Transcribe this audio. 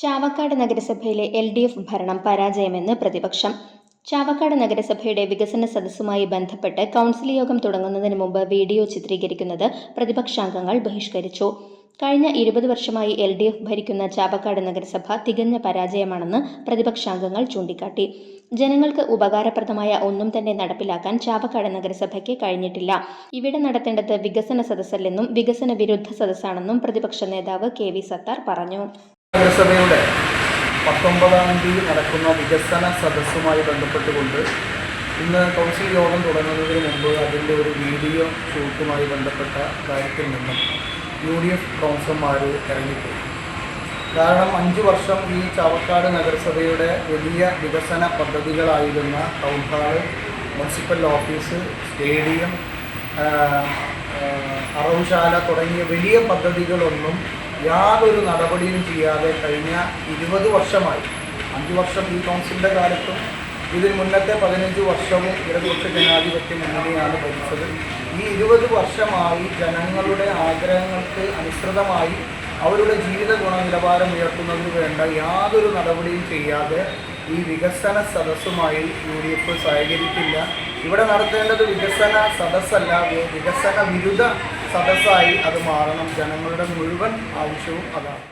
ചാവക്കാട് നഗരസഭയിലെ L D F ഭരണം പരാജയമെന്ന് പ്രതിപക്ഷം. ചാവക്കാട് നഗരസഭയുടെ വികസന സദസ്സുമായി ബന്ധപ്പെട്ട് കൗൺസിൽ യോഗം തുടങ്ങുന്നതിന് മുമ്പ് വീഡിയോ ചിത്രീകരിക്കുന്നത് പ്രതിപക്ഷാംഗങ്ങൾ ബഹിഷ്കരിച്ചു. കഴിഞ്ഞ ഇരുപത് വർഷമായി എൽ ഡി എഫ് ഭരിക്കുന്ന ചാവക്കാട് നഗരസഭ തികഞ്ഞ പരാജയമാണെന്ന് പ്രതിപക്ഷാംഗങ്ങൾ ചൂണ്ടിക്കാട്ടി. ജനങ്ങൾക്ക് ഉപകാരപ്രദമായ ഒന്നും തന്നെ നടപ്പിലാക്കാൻ ചാവക്കാട് നഗരസഭയ്ക്ക് കഴിഞ്ഞിട്ടില്ല. ഇവിടെ നടത്തേണ്ടത് വികസന സദസ്സല്ലെന്നും വികസന വിരുദ്ധ സദസ്സാണെന്നും പ്രതിപക്ഷ നേതാവ് കെ വി സത്താർ പറഞ്ഞു. നഗരസഭയുടെ പത്തൊമ്പതാം തീയതി നടക്കുന്ന വികസന സദസ്സുമായി ബന്ധപ്പെട്ടുകൊണ്ട് ഇന്ന് കൗൺസിൽ യോഗം തുടങ്ങുന്നതിന് മുമ്പ് അതിന്റെ ഒരു വീഡിയോ ഷൂട്ടുമായി ബന്ധപ്പെട്ട കാര്യത്തിൽ നിന്നും യു ഡി എഫ് കൗൺസിലർമാർ ഇറങ്ങിപ്പോയി. കാരണം അഞ്ച് വർഷം ഈ ചാവക്കാട് നഗരസഭയുടെ വലിയ വികസന പദ്ധതികളായിരുന്ന town hall municipal office stadium അറവുശാല തുടങ്ങിയ വലിയ പദ്ധതികളൊന്നും യാതൊരു നടപടിയും ചെയ്യാതെ കഴിഞ്ഞ ഇരുപത് വർഷമായി. അഞ്ച് വർഷം ഈ കൗൺസിലിന്റെ കാലത്തും ഇതിന് മുന്നത്തെ പതിനഞ്ച് വർഷവും ഇടതുപക്ഷ ജനാധിപത്യ മുന്നണിയാണ് ഭരിച്ചത്? ഈ ഇരുപത് വർഷമായി ജനങ്ങളുടെ ആഗ്രഹങ്ങൾക്ക് അനുസൃതമായി അവരുടെ ജീവിത ഗുണനിലവാരം ഉയർത്തുന്നതിന് വേണ്ട യാതൊരു നടപടിയും ചെയ്യാതെ ഈ വികസന സദസ്സുമായി യു ഡി എഫ് സഹകരിക്കില്ല. ഇവിടെ നടത്തേണ്ടത് വികസന സദസ്സല്ല വികസന വിരുദ്ധ സദസ്സായി അത് മാറണം. ജനങ്ങളുടെ മുഴുവൻ ആവശ്യവും അതാണ്.